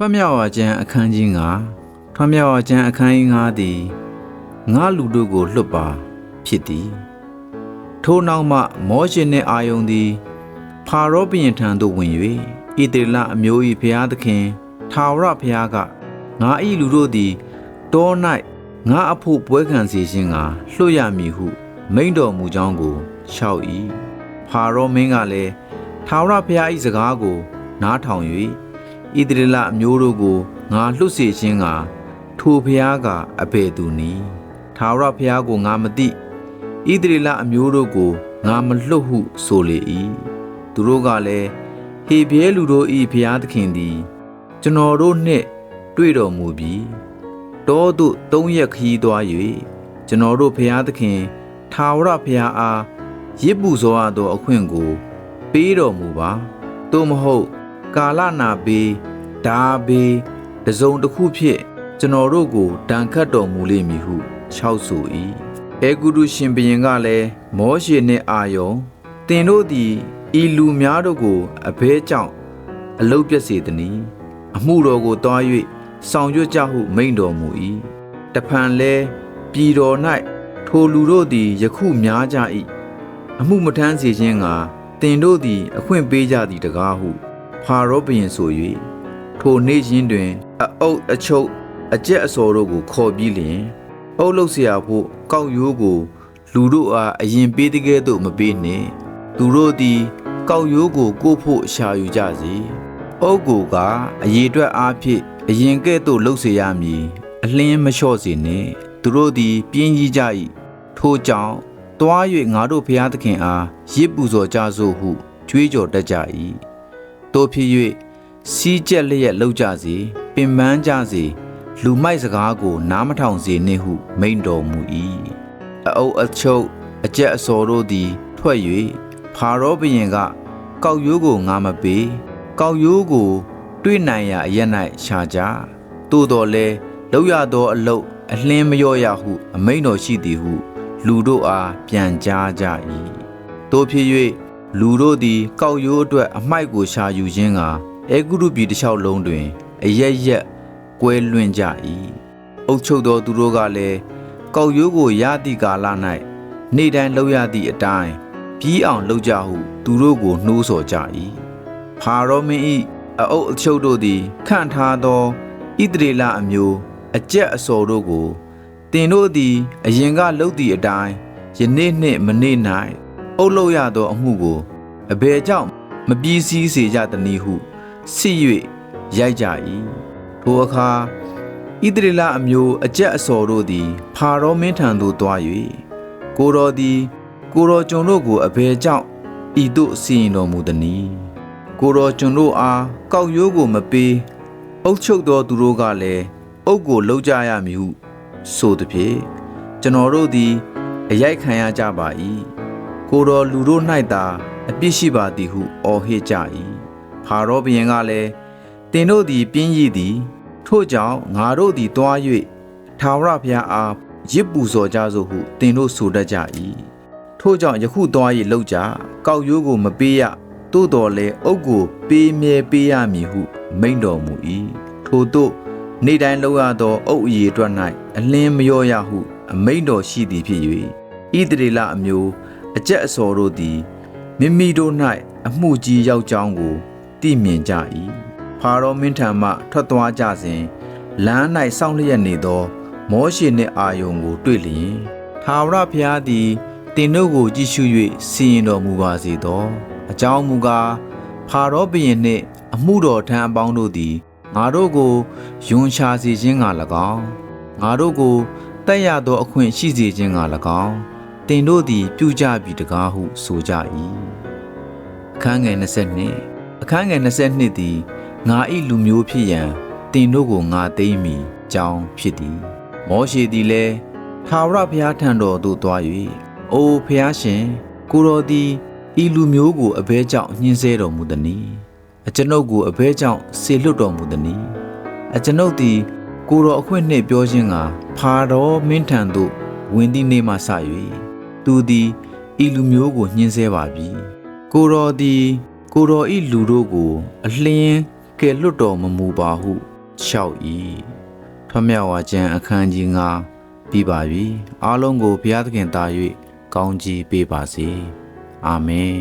ထွတ်မြောက်ဝါကျမ်းအခန်းကြီး9ထွတ်မြောက်ဝါကျမ်းအခန်းကြီး9သည်ငါလူတို့ကိုလွတ်ပါဖြစ်သည် ထိုနောက်မှမောရှေနှင့်အာယုန်သည်ဖာရောဘုရင်ထံသို့ဝင်၍ဣသရေလအမျိုး၏ဘုရားသခင်ထာဝရဘုရားကငါ၏လူတို့သည်တော၌ငါအဖို့ပွဲခံစေခြင်းကလွတ်ရမည်ဟု မိန့်တော်မူကြောင်းကိုလျှောက်၏ဖာရောမင်းကလည်းထာဝရဘုရား၏စကားကို နားထောင်၍ ဣသရေလအမျိုးတို့ကိုငါလွတ်စေခြင်းကထိုဘုရားကအဘယ်သူနည်းထာဝရဘုရားကိုငါမသိဣသရေလအမျိုးတို့ကိုငါမလွတ်ဟုဆိုလေ၏သူတို့ကလည်းဟေဘဲလူတို့၏ဘုရားသခင်သည်ကျွန်တော်တို့နှင့်တွေ့တော်မူပြီးတောသို့သုံးရက်ခရီးသွား၍ကျွန်တော်တို့ဘုရားသခင်ထာဝရဘုရားအားရစ်ပူဇော်ရသောအခွင့်ကို ပေးတော်မူပါသို့မဟုတ် ကာလနာဘေးဓာဘေးတစုံတစ်ခုဖြင့်ကျွန်တော်တို့ကိုတန်ခတ်တော်မူလိမ့်မည်ဟုခြောက်ဆို၏အေဂုရုရှင်ဘုရင်ကလည်းမောရှေနှင့်အာယုန်သင်တို့သည်ဤလူများတို့ကိုအဘဲကြောင့်အလုတ်ပြက်စေတည်းအမှုတော်ကိုတွား၍ဆောင်ရွက်ကြဟုမိန့်တော်မူ၏တဖန်လဲပြည်တော်၌ထိုလူတို့သည်ယခုများကြ၏အမှုမထမ်းစေခြင်းကတင်တို့သည် အခွင့်ပေးကြသည်တကားဟု ဖာရောဘုရင်ဆို၍ထိုနေ့ချင်းတွင်အအုပ်အချုပ်အကျက်အစော်တို့ကိုခေါ်ပြီးလျင်အုပ်လုတ်เสียဖို့ကောက်ရိုးကို လူတို့အားအရင်ပေးတဲ့ကဲ့သို့မပေးနှင့်သူတို့သည်ကောက်ရိုးကိုကိုဖို့ရှာယူကြစေအုပ်ကိုကအရေအတွက်အားဖြင့်အရင်ကဲ့သို့လှုပ်เสียရမည်အလင်းမလျှော့စေနှင့်သူတို့သည်ပြင်းကြီးကြ၏ထို့ကြောင့်တွား၍ငါတို့ဖျားသခင်အားရစ်ပူဇော်ကြစို့ဟုကြွေးကြော်တတ်ကြ၏ တို့ဖြစ်၍စီးကြက်လျက်လှုပ်ကြစေပင်ပန်းကြစေလူမိုက်စကားကို နားမထောင်စေနှင့်ဟုမိန့်တော်မူ၏အအုပ်အချုပ်အကျက်အစော်တို့သည် ထွက်၍ဖာရောဘုရင်က ကောက်ရိုးကိုငါမပေးကောက်ရိုးကို တွေ့နိုင်ရာအရက်၌ရှာကြသို့တော်လဲလောက်ရသောအလုတ်အလင်းမလျော့ရဟု အမိန့်တော်ရှိသည်ဟု လူတို့အားပြန်ကြားကြ၏တို့ဖြစ်၍ လူတို့သည်ကောက်ရိုးအတွက်အမိုက်ကိုရှာယူခြင်းကအေဂုရုပြည်တစ်လျှောက်လုံးတွင်အရက်ရက်ကွဲလွင့်ကြ၏အုပ်ချုပ်သောသူတို့ကလည်းကောက်ရိုးကိုရသည့်ကာလ၌နေ့တိုင်းလှုပ်ရသည့်အတိုင်းပြီးအောင်လှုပ်ကြဟု သူတို့ကိုနှိုးဆော်ကြ၏ဖာရောမင်း၏အအုပ်အချုပ်တို့သည်ခန့်ထားသောဣသရေလအမျိုးအကျက်အစော်တို့ကိုတင်တို့သည် အရင်ကလှုပ်သည့်အတိုင်းယနေ့နှင့်မနေ့၌ အုပ်လို့ရသောအမှုကိုအဘယ်ကြောင့်မပြီးစည်းစေကြသနည်းဟုစစ်၍ရိုက်ကြ၏ထိုအခါဣသရေလအမျိုးအကျက်အစော်တို့သည်ဖာရောမင်းထံသို့တွား၍ကိုတော်သည် ကိုတော်ကျွန်တို့ကိုအဘယ်ကြောင့်ဤသို့စီရင်တော်မူသနည်းကိုတော်ကျွန်တို့အားကောက်ရိုးကိုမပေးအုပ်ချုပ်သောသူတို့ကလည်းအုပ်ကိုလှုပ်ကြရမည်ဟု ဆိုသည်ဖြင့်ကျွန်တော်တို့သည်အရိုက်ခံရကြပါ၏ ကိုတော်လူတို့၌သာအပြစ်ရှိပါသည်ဟုအော်ဟစ်ကြ၏ဖာရောဘုရင်ကလည်းတင်တို့သည်ပြင်းရည်သည် ထို့ကြောင့်ငါတို့သည်တွား၍ထာဝရဘုရားအားရစ်ပူဇော်ကြစို့ဟုတင်တို့ဆိုတတ်ကြ၏ထို့ကြောင့်ယခုတွား၍လောက်ကြကောက်ရိုးကိုမပေးရသို့တော်လည်းအုပ်ကိုပေးမြဲပေးရမည်ဟု မိန့်တော်မူ၏ထို့သို့နေ့တိုင်းလောက်ရသောအုပ်အရေအတွက်၌အလင်းမလျော့ရဟု အမိန့်တော်ရှိသည်ဖြစ်၍ဣသရေလအမျိုး အကျက်အစော်တို့သည်မိမိတို့၌အမှုကြီးရောက်ကြောင်းကိုသိမြင်ကြ၏ဖာရောမင်းထံမှထွက်သွားကြစဉ်လမ်း၌စောင့်လျက်နေသော မောရှေနှင့်အာယုန်ကို တွေ့လျင်ထာဝရဘုရားသည်တင်တို့ကိုကြည့်ရှု၍စီရင်တော်မူပါစေသောအကြောင်းမူကားဖာရောဘုရင်နှင့် အမှုတော်ထမ်းအပေါင်းတို့သည်ငါတို့ကိုယွန်ရှာစေခြင်းက၎င်းငါတို့ကိုတက်ရသောအခွင့်ရှိစေခြင်းက၎င်း တင်တို့သည် ပြုကြပြီတကားဟုဆိုကြ၏အခန်းငယ်22အခန်းငယ်22သည်ငါ၏လူမျိုးဖြစ်ရန်တင်တို့ကိုငါသိမ့်မည်ကြောင်းဖြစ်သည်မောရှေသည်လည်းထာဝရဘုရားထံတော်သို့သွား၍အိုဖျားရှင်ကိုတော်သည်ဤလူမျိုးကိုအဘဲကြောင့်ညှင်းဆဲတော်မူသည်။အကျွန်ုပ်ကိုအဘဲကြောင့်ဆေလွတ်တော်မူသည်။အကျွန်ုပ်သည် ကိုတော်အခွင့်နှင့်ပြောခြင်းကဖာတော်မင်းထံသို့ဝင်သည့်နေ့မှစ၍ သူသည်ဤလူမျိုးကိုညှင်းဆဲပါပြီ။ကိုတော်သည် ကိုတော်ဤလူတို့ကို အလင်းကဲလွတ်တော်မမူပါဟုလျှောက်၏ထွတ်မြောက်ဝါကျမ်းအခန်းကြီး9ပြီးပါပြီအားလုံးကိုဘုရားသခင်တာ၍ကောင်းချီးပေးပါစေအာမင်